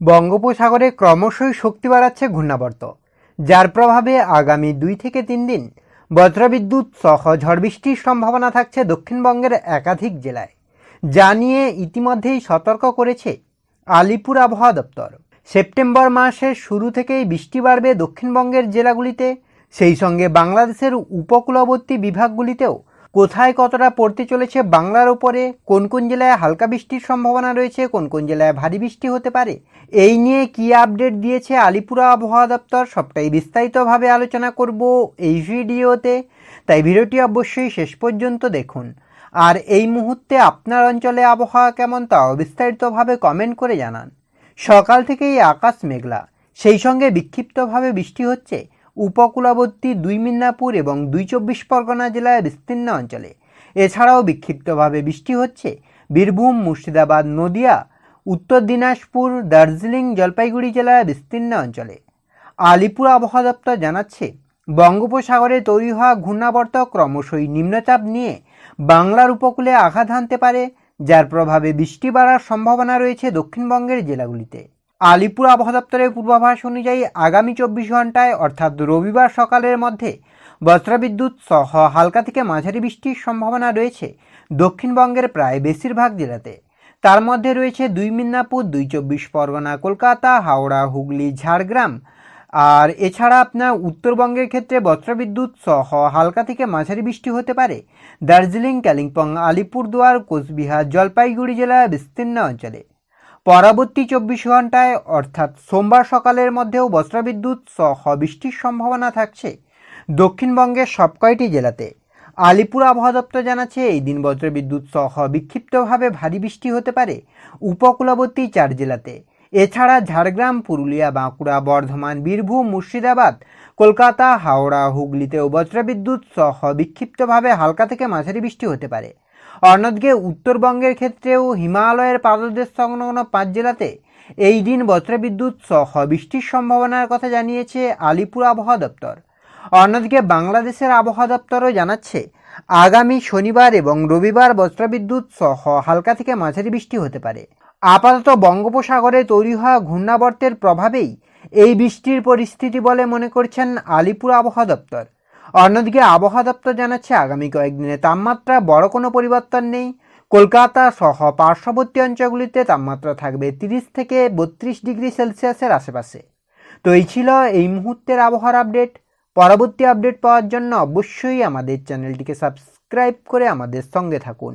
বঙ্গোপসাগরে ক্রমশই শক্তি বাড়াচ্ছে ঘূর্ণাবর্ত, যার প্রভাবে আগামী দুই থেকে তিন দিন বজ্রবিদ্যুৎ সহ ঝড় বৃষ্টির সম্ভাবনা থাকছে দক্ষিণবঙ্গের একাধিক জেলায়, যা নিয়ে ইতিমধ্যেই সতর্ক করেছে আলিপুর আবহাওয়া দপ্তর। সেপ্টেম্বর মাসের শুরু থেকেই বৃষ্টি বাড়বে দক্ষিণবঙ্গের জেলাগুলিতে, সেই সঙ্গে বাংলাদেশের উপকূলবর্তী বিভাগগুলিতেও কোথায় কতটা পড়তে চলেছে বাংলার ওপরে কোন কোন জেলায় হালকা বৃষ্টির সম্ভাবনা রয়েছে? কোন কোন জেলায় ভারী বৃষ্টি হতে পারে? এই নিয়ে কি আপডেট দিয়েছে আলিপুর আবহাওয়া দপ্তর? সবটাই বিস্তারিতভাবে আলোচনা করব এই ভিডিওতে। তাই ভিডিওটি অবশ্যই শেষ পর্যন্ত দেখুন। আর এই মুহূর্তে আপনার অঞ্চলে আবহাওয়া কেমন তাও বিস্তারিতভাবে কমেন্ট করে জানান। সকাল থেকেই আকাশ মেঘলা। সেই সঙ্গে বিক্ষিপ্তভাবে বৃষ্টি হচ্ছে। উপকূলবর্তী দুই মিদনাপুর এবং দুই চব্বিশ পরগনা জেলার বিস্তীর্ণ অঞ্চলে। এছাড়াও বিক্ষিপ্তভাবে বৃষ্টি হচ্ছে। বীরভূম, মুর্শিদাবাদ, নদিয়া, উত্তর দিনাজপুর, দার্জিলিং, জলপাইগুড়ি জেলার বিস্তীর্ণ অঞ্চলে। আলিপুর আবহাওয়া দপ্তর জানাচ্ছে, বঙ্গোপসাগরে তৈরি হওয়া ঘূর্ণাবর্ত ক্রমশই নিম্নচাপ নিয়ে বাংলার উপকূলে আঘাত হানতে পারে, যার প্রভাবে বৃষ্টি বাড়ার সম্ভাবনা রয়েছে দক্ষিণবঙ্গের জেলাগুলিতে। আলিপুর আবহাওয়া দপ্তরের পূর্বাভাস অনুযায়ী আগামী চব্বিশ ঘন্টায় অর্থাৎ রবিবার সকালের মধ্যে, বজ্রবিদ্যুৎ সহ হালকা থেকে মাঝারি বৃষ্টির সম্ভাবনা রয়েছে। দক্ষিণবঙ্গের প্রায় বেশিরভাগ জেলাতে। তার মধ্যে রয়েছে দুই মিদনাপুর, দুই চব্বিশ পরগনা, কলকাতা, হাওড়া, হুগলি, ঝাড়গ্রাম। আর এছাড়া আপনার উত্তরবঙ্গের ক্ষেত্রে বজ্রবিদ্যুৎ সহ হালকা থেকে মাঝারি বৃষ্টি হতে পারে। দার্জিলিং, কালিম্পং, আলিপুরদুয়ার, কোচবিহার, জলপাইগুড়ি জেলার বিস্তীর্ণ অঞ্চলে। পরবর্তী চব্বিশ ঘন্টায় অর্থাৎ সোমবার সকালের মধ্যেও বজ্রবিদ্যুৎ সহ বৃষ্টির সম্ভাবনা থাকছে। দক্ষিণবঙ্গের সবকয়টি জেলাতে আলিপুর আবহাওয়া দপ্তর জানাচ্ছে, এই দিন বজ্রবিদ্যুৎ সহ বিক্ষিপ্তভাবে ভারী বৃষ্টি হতে পারে উপকূলবর্তী চার জেলাতে। এছাড়া ঝাড়গ্রাম, পুরুলিয়া, বাঁকুড়া, বর্ধমান, বীরভূম, মুর্শিদাবাদ, কলকাতা, হাওড়া, হুগলিতেও বজ্রবিদ্যুৎ সহ বিক্ষিপ্তভাবে হালকা থেকে মাঝারি বৃষ্টি হতে পারে। অন্যদিকে উত্তরবঙ্গের ক্ষেত্রেও হিমালয়ের পাদদেশ সংলগ্ন পাঁচ জেলাতে এই দিন বজ্রবিদ্যুৎ সহ বৃষ্টির সম্ভাবনার কথা জানিয়েছে আলিপুর আবহাওয়া দপ্তর। অন্যদিকে বাংলাদেশের আবহাওয়া দপ্তরও জানাচ্ছে, আগামী শনিবার এবং রবিবার বজ্রবিদ্যুৎ সহ হালকা থেকে মাঝারি বৃষ্টি হতে পারে। আপাতত বঙ্গোপসাগরে তৈরি হওয়া ঘূর্ণাবর্তের প্রভাবেই এই বৃষ্টির পরিস্থিতি বলে মনে করছেন আলিপুর আবহাওয়া দপ্তর। অন্যদিকে আবহাওয়া দপ্তর জানাচ্ছে, আগামী কয়েকদিনে তাপমাত্রা বড় কোনো পরিবর্তন নেই। কলকাতা সহ পার্শ্ববর্তী অঞ্চলগুলিতে তাপমাত্রা থাকবে তিরিশ থেকে বত্রিশ ডিগ্রি সেলসিয়াসের আশেপাশে। তো এই ছিল এই মুহূর্তের আবহাওয়ার আপডেট। পরবর্তী আপডেট পাওয়ার জন্য অবশ্যই আমাদের চ্যানেলটিকে সাবস্ক্রাইব করে আমাদের সঙ্গে থাকুন।